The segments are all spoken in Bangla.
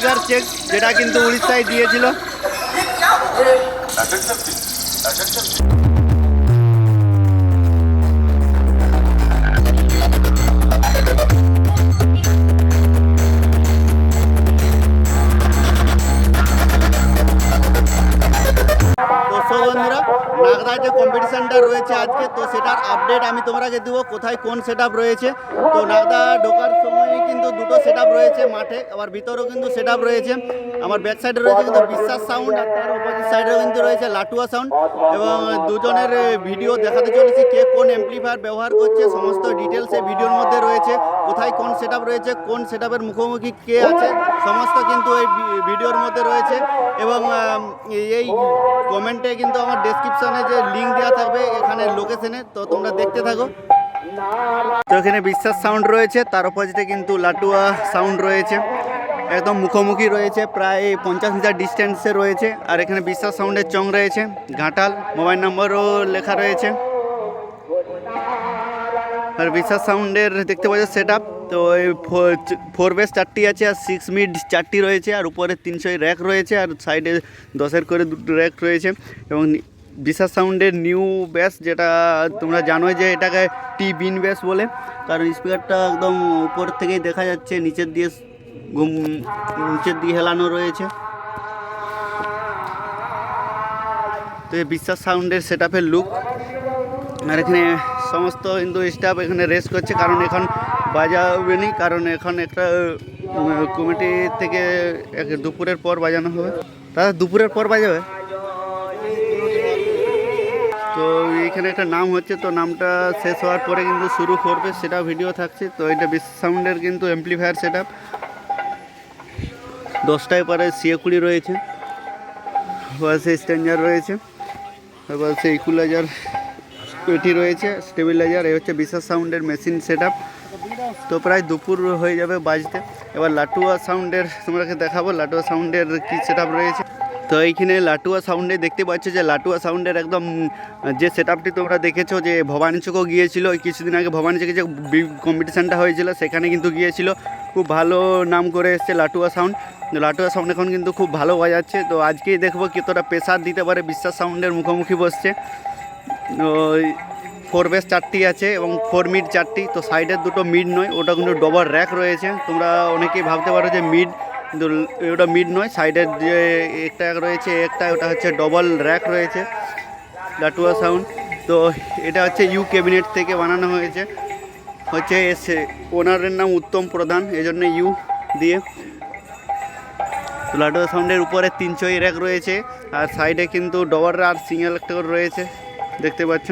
স্পিকার চেক যেটা কিন্তু উড়িষ্যায় দিয়েছিল। আপডেট আমি তোমাকে দেবো কোথায় কোন সেট রয়েছে। তো নাগদা ঢোকার সময় কিন্তু দুটো সেট রয়েছে মাঠে, আবার ভিতরেও কিন্তু সেট রয়েছে। আমার ব্যাক সাইডে রয়েছে কিন্তু বিশ্বাস সাউন্ড আর তার অপোজিট সাইডেও কিন্তু রয়েছে লাটুয়া সাউন্ড এবং দুজনের ভিডিও দেখাতে চলেছি কে কোন এমপ্লিফায়ার ব্যবহার করছে, সমস্ত ডিটেলস এই ভিডিওর মধ্যে রয়েছে। কোথায় কোন সেট রয়েছে, কোন সেট মুখোমুখি কে আছে, সমস্ত কিন্তু এই ভিডিওর মধ্যে রয়েছে। এবং এই কমেন্টে কিন্তু আমার ডেসক্রিপশনে যে লিঙ্ক দেওয়া থাকবে এখানে লোকেশনে তো তোমরা দেখতে থাকো। তো এখানে বিশ্বাস সাউন্ড রয়েছে, তার অপোজিটে কিন্তু লাটুয়া সাউন্ড রয়েছে। একদম মুখোমুখি রয়েছে, প্রায় পঞ্চাশ মিটার ডিস্টেন্সে রয়েছে। আর এখানে বিশ্বাস সাউন্ডের চং রয়েছে, ঘাটাল মোবাইল নম্বরও লেখা রয়েছে। আর বিশ্বাস সাউন্ডের দেখতে পাচ্ছ সেট আপ তো এই ফোর বেস চারটি আছে আর সিক্স মিড চারটি রয়েছে, আর উপরে তিনশো র্যাক রয়েছে, আর সাইডে দশের করে দুটো র্যাক রয়েছে। এবং বিশ্বাস সাউন্ডের নিউ ব্যাস যেটা তোমরা জানোই যে এটাকে টি বিন ব্যাস বলে, কারণ স্পিকারটা একদম উপর থেকেই দেখা যাচ্ছে, নিচের দিয়ে গুম, নিচের দিয়ে হেলানো রয়েছে। তো এই বিশ্বাস সাউন্ডের সেট আপের লুক আর এখানে সমস্ত হিন্দু স্টাফ এখানে রেস্ট করছে, কারণ এখন বাজাবে নি কারণ এখন একটা কমিটি থেকে দুপুরের পর বাজানো হবে। দাদা, দুপুরের পর বাজাবে? তো এখানে একটা নাম হচ্ছে, তো নামটা শেষ হওয়ার পরে কিন্তু শুরু করবে, সেটা ভিডিও থাকছে। তো এটা বিশ সাউন্ডের কিন্তু এমপ্লিফায়ার সেট দশটায় পরে সিএকুড়ি রয়েছে পাশে স্ট্যান্ডার রয়েছে তারপর সেই ইকুলাইজার পেটি রয়েছে স্টেবিলাইজার এই হচ্ছে বিশাল সাউন্ডের মেশিন সেট তো প্রায় দুপুর হয়ে যাবে বাজতে, এবার লাটুয়া সাউন্ডের তোমাকে দেখাবো লাটুয়া সাউন্ডের কি সেট রয়েছে। তো এইখানে লাটুয়া সাউন্ডে দেখতে পাচ্ছ যে লাটুয়া সাউন্ডের একদম, যে সেট আপটি তোমরা দেখেছ যে ভবানীচকও গিয়েছিল কিছুদিন আগে ভবানীচকে যে কম্পিটিশানটা হয়েছিল, সেখানে কিন্তু গিয়েছিল। খুব ভালো নাম করে এসছে লাটুয়া সাউন্ড লাটুয়া সাউন্ড এখন কিন্তু খুব ভালো বাজাচ্ছে। তো আজকেই দেখব কতটা প্রেসার দিতে পারে বিশ্বাস সাউন্ডের মুখোমুখি বসছে। ওই ফোর বেস চারটি আছে এবং ফোর মিড চারটি। তো সাইডের দুটো মিড নয়, ওটা কিন্তু ডবল র্যাক রয়েছে। তোমরা অনেকেই ভাবতে পারো যে মিড কিন্তু ওটা মিড নয় সাইডের যে একটা রয়েছে, একটা, ওটা হচ্ছে ডবল র্যাক রয়েছে। লাটুয়া সাউন্ড তো এটা হচ্ছে ইউ ক্যাবিনেট থেকে বানানো হয়েছে। হচ্ছে এসে ওনারের নাম উত্তম প্রধান এই জন্য ইউ দিয়ে। তো লাটুয়া সাউন্ডের উপরে তিনশোই র্যাক রয়েছে, আর সাইডে কিন্তু ডবল আর সিঙ্গেল একটা রয়েছে, দেখতে পাচ্ছ।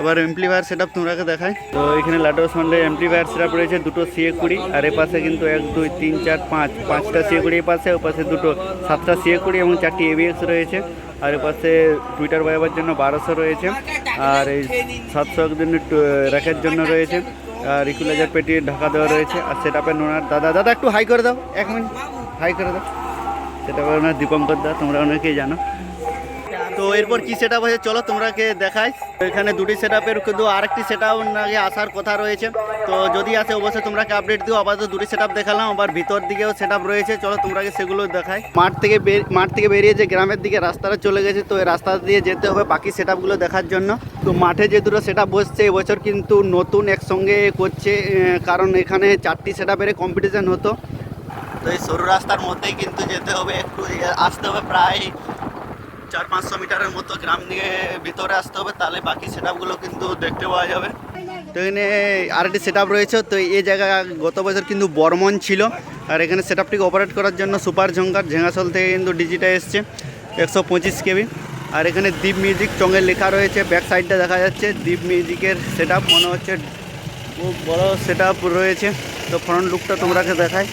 আবার এমপ্লিফায়ার সেট আপ তোমরাকে দেখায় তো এখানে লাটুয়া সাউন্ডের এমপ্লিফায়ার সেট আপ রয়েছে, দুটো সিএ কুড়ি, আর এ পাশে কিন্তু এক, দুই, তিন, চার, পাঁচ, পাঁচটা সিএ কুড়ি এ পাশে, ও পাশে দুটো, সাতটা সিএ কুড়ি এবং চারটি এবিএক্স রয়েছে, আর এ পাশে টুইটার বাজাবার জন্য বারোশো রয়েছে, আর এই সাতশো জন্য র্যাকের জন্য রয়েছে। আর ইকুলাইজার পেটি ঢাকা দেওয়া রয়েছে। আর সেট আপের ওনার দাদা দাদা একটু হাই করে দাও, এক মিনিট হাই করে দাও। সেট আপের ওনার দীপঙ্কর দা, তোমরা অনেকেই জানো। তো এরপর কি সেট আপ হয়েছে? চলো তোমরাকে দেখাই। এখানে দুটি সেট আপের কিন্তু আরেকটি সেট আপ আগে আসার কথা রয়েছে। তো যদি আসে অবশ্যই তোমরাকে আপডেট দিও। আপাতত দুটি সেট আপ দেখালাম, আবার ভিতর দিকেও সেট আপ রয়েছে। চলো তোমরাকে সেগুলো দেখাই। মাঠ থেকে মাঠ থেকে বেরিয়ে যে গ্রামের দিকে রাস্তাটা চলে গেছে, তো এই রাস্তা দিয়ে যেতে হবে বাকি সেট আপগুলো দেখার জন্য। তো মাঠে যে দুটো সেট আপ বসছে এবছর কিন্তু নতুন একসঙ্গে করছে কারণ এখানে চারটি সেট আপের কম্পিটিশান হতো। তো এই সরু রাস্তার মধ্যেই কিন্তু যেতে হবে, একটু আসতে হবে প্রায় চার পাঁচশো মিটারের মতো গ্রাম দিয়ে ভিতরে আসতে হবে তাহলে বাকি সেট কিন্তু দেখতে পাওয়া যাবে। তো এখানে আরেকটি সেট রয়েছে তো এই জায়গা গত বছর কিন্তু বর্মন ছিল। আর এখানে সেট আপটিকে অপারেট করার জন্য সুপার ঝঙ্কার ঝেঙাসল থেকে কিন্তু ডিজিটা এসছে একশো পঁচিশ কেবি। আর এখানে দ্বীপ মিউজিক চঙের লেখা রয়েছে ব্যাক সাইডটা দেখা যাচ্ছে দ্বীপ মিউজিকের সেট মনে হচ্ছে খুব বড় সেট রয়েছে। তো ফ্রন্ট লুকটা তোমরাকে দেখায়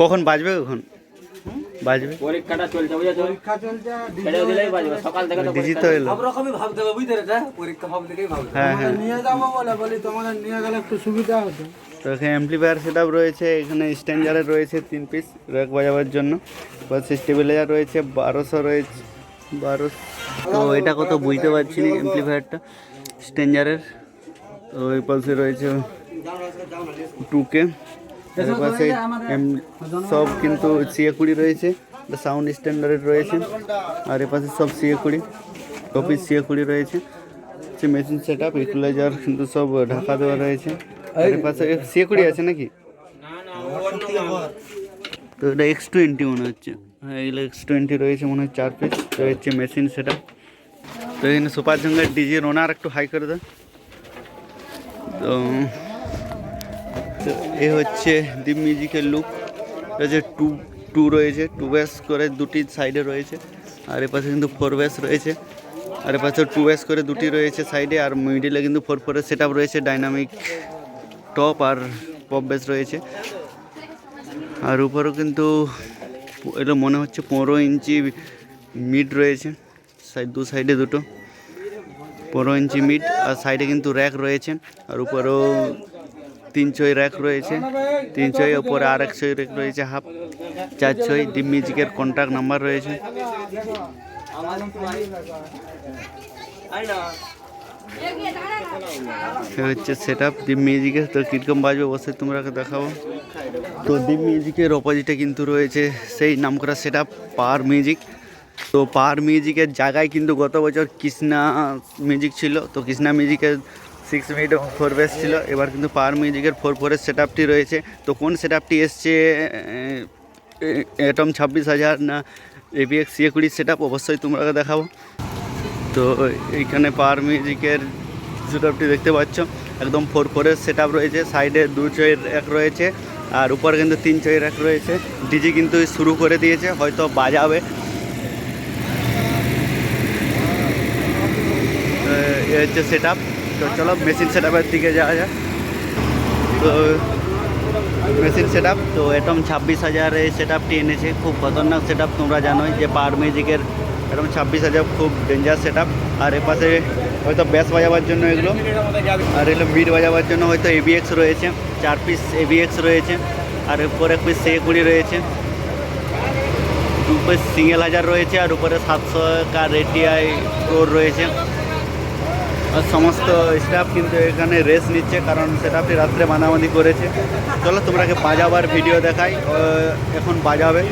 কখন বাজবে কখন? বাজবে। পরীক্ষাটা চলছে বুঝেছ? পরীক্ষা চলছে ছেড়ে দিলেই বাজবে সকাল থেকে তো ডিজি তো এলো। সব রকমই ভাবতে হবে বুঝতে রে পরীক্ষা সব দিকেই ভাবতে হ্যাঁ, হ্যাঁ। নিয়ে যাব বলে বলি তোমাদের নিয়ে গেলে একটু সুবিধা হতো। তো এখানে অ্যাম্পলিফায়ার সেট রয়েছে এখানে স্ট্যান্ডারের রয়েছে তিন পিস র্যাক বাজাবার জন্য। বাস স্টেবিলাইজার রয়েছে বারোশো রয়েছে বারোশো তো এটা কত বুঝতে পারছি না অ্যাম্পলিফায়ারটা স্ট্যান্ডারের তো ওই পাশে রয়েছে টুকে পাশে এম- সব কিন্তু সিএ কুড়ি রয়েছে সাউন্ড স্ট্যান্ডার্ড রয়েছে। আর এর পাশে সব সিএ কুড়ি অফিস সিএ কুড়ি রয়েছে। সে মেশিন সেট আপ ইকুলাইজার কিন্তু সব ঢাকা দেওয়া রয়েছে। আর এর পাশে সিএ কুড়ি আছে নাকি? তো এটা এক্স টোয়েন্টি মনে হচ্ছে। হ্যাঁ এগুলো এক্স টোয়েন্টি রয়েছে মনে হয় চার পিস তো এই হচ্ছে মেশিন সেটা তো এখানে সুপার জঙ্গের ডিজের ওনার একটু হাই করে দেয় তো তো এ হচ্ছে দীপ মিউজিকের লুক যে টু টু রয়েছে টু ব্যাস করে দুটি সাইডে রয়েছে। আর এ পাশে কিন্তু ফোর ব্যাস রয়েছে। আর এ পাশে টু ব্যাস করে দুটি রয়েছে সাইডে আর মিডিলে কিন্তু ফোর ফোরের সেট আপ রয়েছে ডাইনামিক টপ আর পপ ব্যাস রয়েছে। আর উপরেও কিন্তু এটা মনে হচ্ছে পনেরো ইঞ্চি মিড রয়েছে। সাইড দু সাইডে দুটো। পনেরো ইঞ্চি মিড আর সাইডে কিন্তু র্যাক রয়েছে। আর উপরেও তিন ছয় র্যাক রয়েছে। তিন ছয় ওপরে আর এক ছয় র্যাক রয়েছে, হাফ। চার ছয় ডিপ মিউজিকের কন্ট্যাক্ট নাম্বার রয়েছে। হচ্ছে সেট আপ ডিপ মিউজিকের তো কীরকম বাজবে অবশ্যই তোমরা দেখাবো। তো ডিপ মিউজিকের অপোজিটে কিন্তু রয়েছে সেই নামকরা সেট আপ পাওয়ার মিউজিক তো পাওয়ার মিউজিকের জায়গায় কিন্তু গত বছর কৃষ্ণা মিউজিক ছিল। তো কৃষ্ণা মিউজিকের সিক্স মিনিট এবং ফোর বেস ছিল। এবার কিন্তু পাওয়ার মিউজিকের ফোর ফোরের সেট আপটি রয়েছে। তো কোন সেট আপটি এসছে অ্যাটম ছাব্বিশ হাজার না এবিএক্স সিএ কুড়ি সেট আপ অবশ্যই তোমরা দেখাবো। তো এইখানে পাওয়ার মিউজিকের সেট আপটি দেখতে পাচ্ছ। একদম ফোর ফোরের সেট আপ রয়েছে। সাইডে দু চয়ের এক রয়েছে, আর উপরে কিন্তু তিন চয়ের এক রয়েছে। ডিজি কিন্তু শুরু করে দিয়েছে, হয়তো বাজাবে। হচ্ছে সেট আপ তো চলো মেশিন সেট আপের দিকে যাওয়া যায় তো মেশিন সেট আপ তো এটম ছাব্বিশ হাজার এই সেট আপটি এনেছে। খুব খতরনাক সেট আপ তোমরা জানোই যে পাওয়ার মিউজিকের এরকম ছাব্বিশ হাজার খুব ডেঞ্জার সেট আপ আর এপাশে হয়তো ব্যাস বাজাবার জন্য এগুলো। আর এগুলো মিড বাজাবার জন্য হয়তো এবিএক্স রয়েছে। চার পিস এবিএক্স রয়েছে। আর উপরে এক পিস সে কুড়ি রয়েছে। পিস সিঙ্গেল হাজার রয়েছে। আর উপরে সাতশো কার এটিআই রয়েছে। সমস্ত স্টাফ কিন্তু এখানে রেস্ট নিচ্ছে কারণ সেটাপটি রাত্রে মানামানি করেছে। চলো তোমরাকে বাজাবার ভিডিও দেখাই এখন বাজাবে।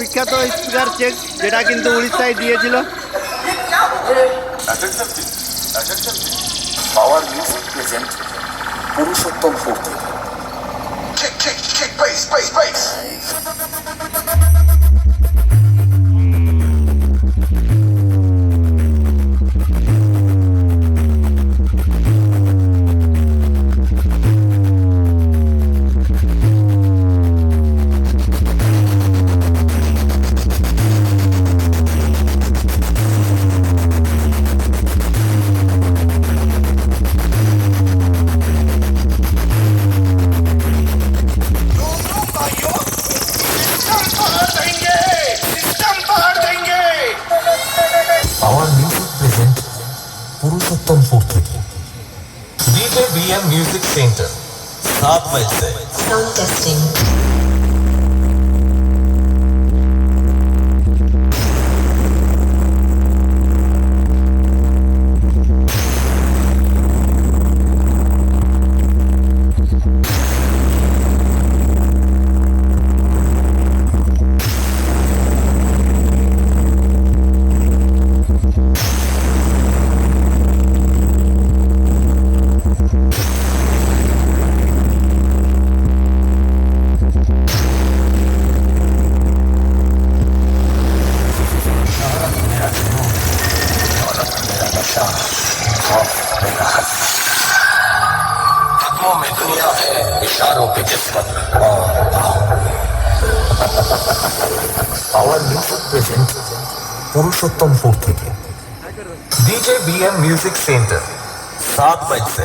বিখ্যাত স্পিকার চেক যেটা কিন্তু উড়িষ্যায় দিয়েছিল। পুরুষোত্তম ফুর্তি উত্তমপুর থেকে বিএম মিউজিক সেন্টার সাত মাইল সাউন্ড টেস্টিং আরও বিদেশপাত আওয়ার মিউজিক প্রেজেন্ট পুরুষোত্তমপুর থেকে ডিজে বিএম মিউজিক সেন্টার সাত বাজছে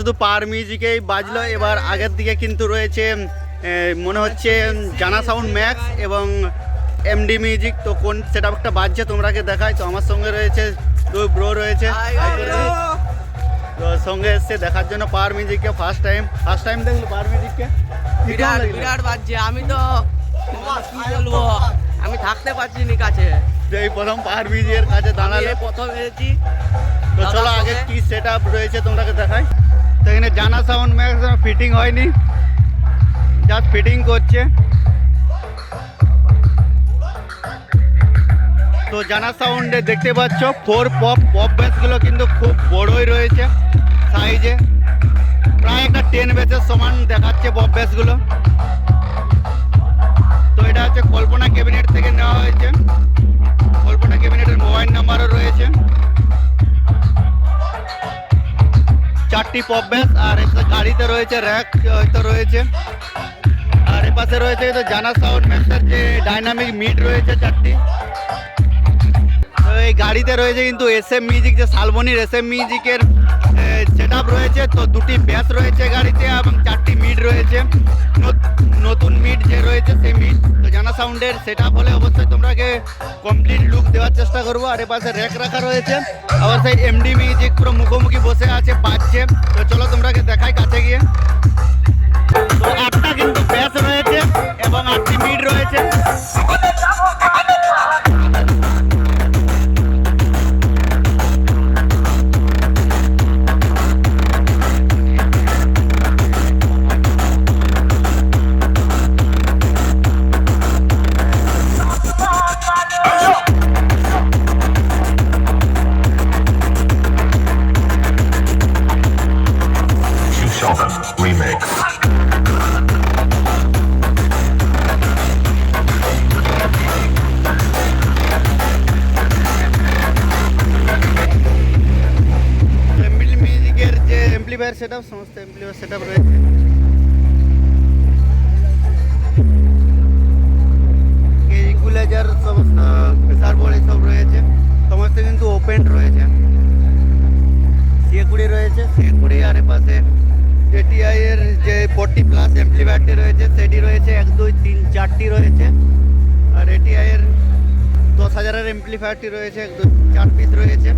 শুধু পার মিউজিকেই বাজলো। এবার আগের দিকে কিন্তু রয়েছে মনে হচ্ছে জানা সাউন্ড ম্যাক্স এবং এমডি মিউজিক তো কোন সেটা একটা বাজছে তোমরাকে দেখায় তো আমার সঙ্গে রয়েছে দুই ব্রো রয়েছে। তো সঙ্গে এসছে দেখার জন্য পার মিউজিককে ফার্স্ট টাইম ফার্স্ট টাইম দেখল পার মিউজিককে বিরাট বিরাট বাজছে। আমি তো কি বলব? আমি থাকতে পারছি নি কাছে। এই প্রথম পার মিউজিকের কাছে দাঁড়ালে। প্রথম এসেছি। তো চলো আগে। কি সেট আপ রয়েছে তোমরাকে দেখাই। তো এখানে জানা সাউন্ড ম্যাক্স ফিটিং হয়নি। জাস্ট ফিটিং করছে। তো জানা সাউন্ডে দেখতে পাচ্ছ ফোর পপ পপ ব্যাসগুলো কিন্তু খুব বড়ই রয়েছে সাইজে প্রায় একটা টেন ব্যাসের সমান দেখাচ্ছে পপ ব্যাসগুলো তো এটা হচ্ছে কল্পনা ক্যাবিনেট থেকে নেওয়া হয়েছে। চারটি পপ ব্যাস আর একটা গাড়িতে রয়েছে র্যাক হয়তো রয়েছে। আর এ পাশে রয়েছে তো জানা সাউন্ড ম্যাক্সের যে ডাইনামিক মিট রয়েছে চারটি। এই গাড়িতে রয়েছে কিন্তু এস এম মিউজিক যে শালবনির এস এম মিউজিকের সেট রয়েছে। তো দুটি ব্যাস রয়েছে গাড়িতে এবং চারটি মিড রয়েছে। নত- নতুন মিড যে রয়েছে, সেই সাউন্ডের সেট হলে অবশ্যই তোমরাকে কমপ্লিট লুক দেওয়ার চেষ্টা করব আর এপাশে র্যাক রাখা রয়েছে আবার সেই এমডি মিউজিক পুরো মুখোমুখি বসে আছে বাজছে তো চলো তোমরাকে দেখাই কাছে গিয়ে তো আটটা কিন্তু ব্যাস রয়েছে সমস্ত রয়েছে। সমস্ত প্রেসার বোর্ড এসব রয়েছে। সমস্ত কিন্তু ওপেন রয়েছে। সিএকুড়ি রয়েছে। সিএকুড়ি আর পাশে যে ফোর্টি প্লাস এমপ্লিফায়ারটি রয়েছে, সেটি রয়েছে এক, দুই, তিন চারটি রয়েছে। আর এটিআই দশ হাজারের এমপ্লিফায়ারটি রয়েছে, এক, দুই, চার পিস রয়েছে।